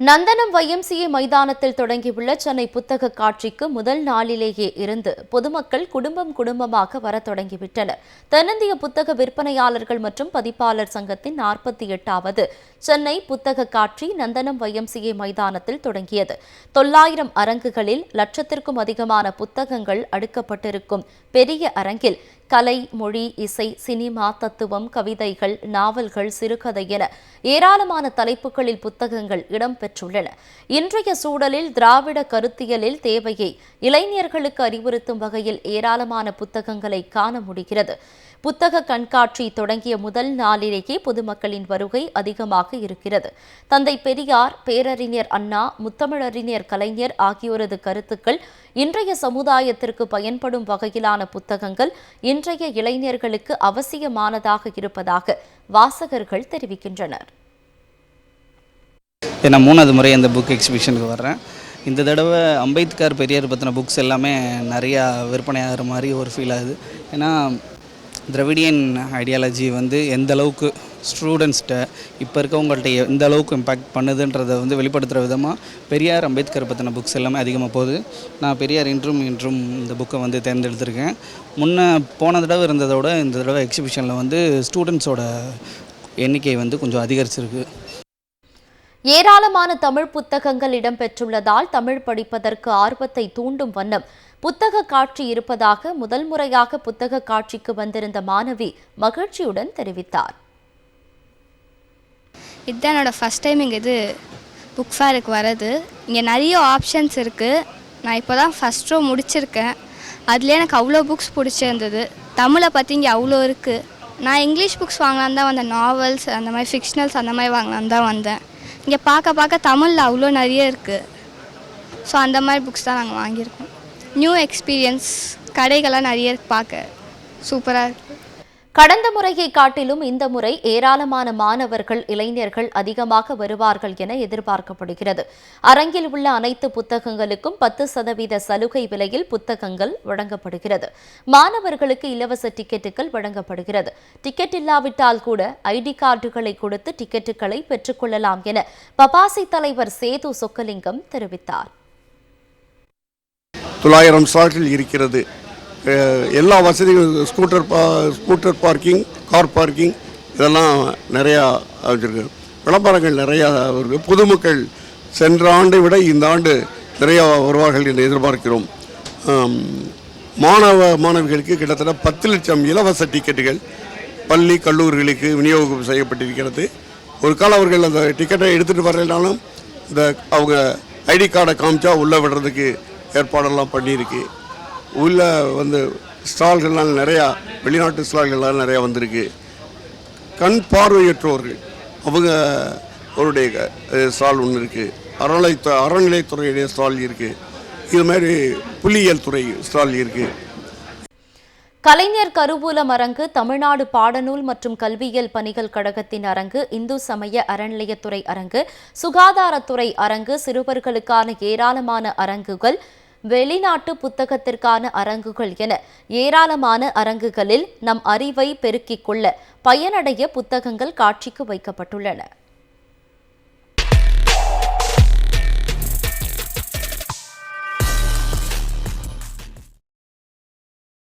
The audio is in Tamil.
நந்தனம் வைஎம்சிஏ மைதானத்தில் தொடங்கியுள்ள சென்னை புத்தக காட்சிக்கு முதல் நாளிலேயே இருந்து பொதுமக்கள் குடும்பம் குடும்பமாக வர தொடங்கிவிட்டனர். தென்னிந்திய புத்தக விற்பனையாளர்கள் மற்றும் பதிப்பாளர் சங்கத்தின் நாற்பத்தி எட்டாவது சென்னை புத்தக காட்சி நந்தனம் வைஎம்சிஏ மைதானத்தில் தொடங்கியது. தொள்ளாயிரம் அரங்குகளில் லட்சத்திற்கும் அதிகமான புத்தகங்கள் அடுக்கப்பட்டிருக்கும் பெரிய அரங்கில் கலை மொழி இசை சினிமா தத்துவம் கவிதைகள் நாவல்கள் சிறுகதை என ஏராளமான தலைப்புகளில் புத்தகங்கள் இடம்பெற்றுள்ளன. இன்றைய சூழலில் திராவிட கருத்தியலில் தேவையை இளைஞர்களுக்கு அறிவுறுத்தும் வகையில் ஏராளமான புத்தகங்களை காண முடிகிறது. புத்தக கண்காட்சி தொடங்கிய முதல் நாளிலேயே பொதுமக்களின் வருகை அதிகமாக இருக்கிறது. தந்தை பெரியார் பேரறிஞர் அண்ணா முத்தமிழறிஞர் கலைஞர் ஆகியோரது கருத்துக்கள் இன்றைய சமுதாயத்திற்கு பயன்படும் வகையிலான புத்தகங்கள் இன்றைய இளைஞர்களுக்கு அவசியமானதாக இருப்பதாக வாசகர்கள் தெரிவிக்கின்றனர். நான் மூணாவது முறை அந்த புக் எக்ஸிபிஷனுக்கு வர்றேன். இந்த தடவை அம்பேத்கர் பெரியார் பற்றின புக்ஸ் எல்லாமே நிறையா விற்பனையாகிற மாதிரி ஒரு ஃபீல் ஆகுது. ஏன்னா திரவிடியன் ஐடியாலஜி வந்து எந்த அளவுக்கு ஸ்டூடெண்ட்ஸ்கிட்ட இப்போ இருக்கவங்கள்ட்ட எந்த அளவுக்கு இம்பேக்ட் பண்ணுதுன்றதை வந்து வெளிப்படுத்துகிற விதமாக பெரியார் அம்பேத்கர் பற்றின புக்ஸ் எல்லாமே அதிகமாக போகுது. நான் பெரியார் இன்றும் இன்றும் இந்த புக்கை வந்து தேர்ந்தெடுத்திருக்கேன். முன்னே போன தடவை இருந்ததோட இந்த தடவை எக்ஸிபிஷனில் வந்து ஸ்டூடெண்ட்ஸோட எண்ணிக்கை வந்து கொஞ்சம் அதிகரிச்சிருக்கு. ஏராளமான தமிழ் புத்தகங்கள் இடம்பெற்றுள்ளதால் தமிழ் படிப்பதற்கு ஆர்வத்தை தூண்டும் வண்ணம் புத்தக காட்சி இருப்பதாக முதல் முறையாக புத்தக காட்சிக்கு வந்திருந்த மாணவி மகிழ்ச்சியுடன் தெரிவித்தார். இதுதான் என்னோடய ஃபஸ்ட் டைம் இங்கே இது புக் ஃபேருக்கு வர்றது. இங்கே நிறைய ஆப்ஷன்ஸ் இருக்குது நான் இப்போ தான் ஃபஸ்ட் ரோ முடிச்சிருக்கேன். அதில் எனக்கு அவ்வளோ புக்ஸ் பிடிச்சிருந்தது. தமிழை பற்றி இங்கே அவ்வளோ இருக்குது நான் இங்கிலீஷ் புக்ஸ் வாங்கலான் தான் வந்தேன். நாவல்ஸ் அந்த மாதிரி ஃபிக்ஷனல்ஸ் அந்த மாதிரி வாங்கலான்னு தான் வந்தேன். இங்கே பார்க்க பார்க்க தமிழில் அவ்வளோ நிறைய இருக்குது ஸோ அந்த மாதிரி புக்ஸ் தான் நாங்கள் வாங்கியிருக்கோம். நியூ எக்ஸ்பீரியன்ஸ் கடைகள்லாம் நிறைய இருக்கு பார்க்க. சூப்பராக இருக்குது கடந்த முறையை காட்டிலும் இந்த முறை ஏராளமான மாணவர்கள் இளைஞர்கள் அதிகமாக வருவார்கள் என எதிர்பார்க்கப்படுகிறது. அரங்கில் உள்ள அனைத்து புத்தகங்களுக்கும் பத்து சதவீத சலுகை விலையில் புத்தகங்கள் வழங்கப்படுகிறது. மாணவர்களுக்கு இலவச டிக்கெட்டுகள் வழங்கப்படுகிறது. டிக்கெட் இல்லாவிட்டால் கூட ஐடி கார்டுகளை கொடுத்து டிக்கெட்டுகளை பெற்றுக்கொள்ளலாம் என பபாசி தலைவர் சேது சொக்கலிங்கம் தெரிவித்தார். தொள்ளாயிரம் ஸ்லாட்டில் இருக்கிறது. எல்லா வசதிகளும் ஸ்கூட்டர் பா ஸ்கூட்டர் பார்க்கிங் கார் பார்க்கிங் இதெல்லாம் நிறையா வச்சுருக்கு விளம்பரங்கள் நிறையா இருக்கு. பொதுமக்கள் சென்ற ஆண்டை விட இந்த ஆண்டு நிறையா வருவார்கள் என்று எதிர்பார்க்கிறோம். மாணவ மாணவிகளுக்கு கிட்டத்தட்ட பத்து லட்சம் இலவச டிக்கெட்டுகள் பள்ளி கல்லூரிகளுக்கு விநியோகம் செய்யப்பட்டிருக்கிறது. ஒரு காலம் அவர்கள் அந்த டிக்கெட்டை எடுத்துகிட்டு வரலைனாலும் இந்த அவங்க ஐடி கார்டை காமிச்சா உள்ளே விடுறதுக்கு ஏற்பாடெல்லாம் பண்ணியிருக்கு. உள்ள வந்து ஸ்டால்கள்லாம் நிறையா வெளிநாட்டு ஸ்டால்கள்லாம் நிறையா வந்திருக்கு. கண் பார்வையற்றோர்கள் அவங்க அவருடைய ஸ்டால் ஒன்று இருக்குது அறநிலைத்து அறநிலைத்துறையுடைய ஸ்டால் இருக்குது இது மாதிரி புள்ளியியல் துறை ஸ்டால் இருக்குது கலைஞர் கருவூலம் அரங்கு தமிழ்நாடு பாடநூல் மற்றும் கல்வியியல் பணிகள் கழகத்தின் அரங்கு இந்து சமய அறநிலையத்துறை அரங்கு சுகாதாரத்துறை அரங்கு சிறுவர்களுக்கான ஏராளமான அரங்குகள் வெளிநாட்டு புத்தகத்திற்கான அரங்குகள் என ஏராளமான அரங்குகளில் நம் அறிவை பெருக்கிக் கொள்ள பயனடைய புத்தகங்கள் காட்சிக்கு வைக்கப்பட்டுள்ளன.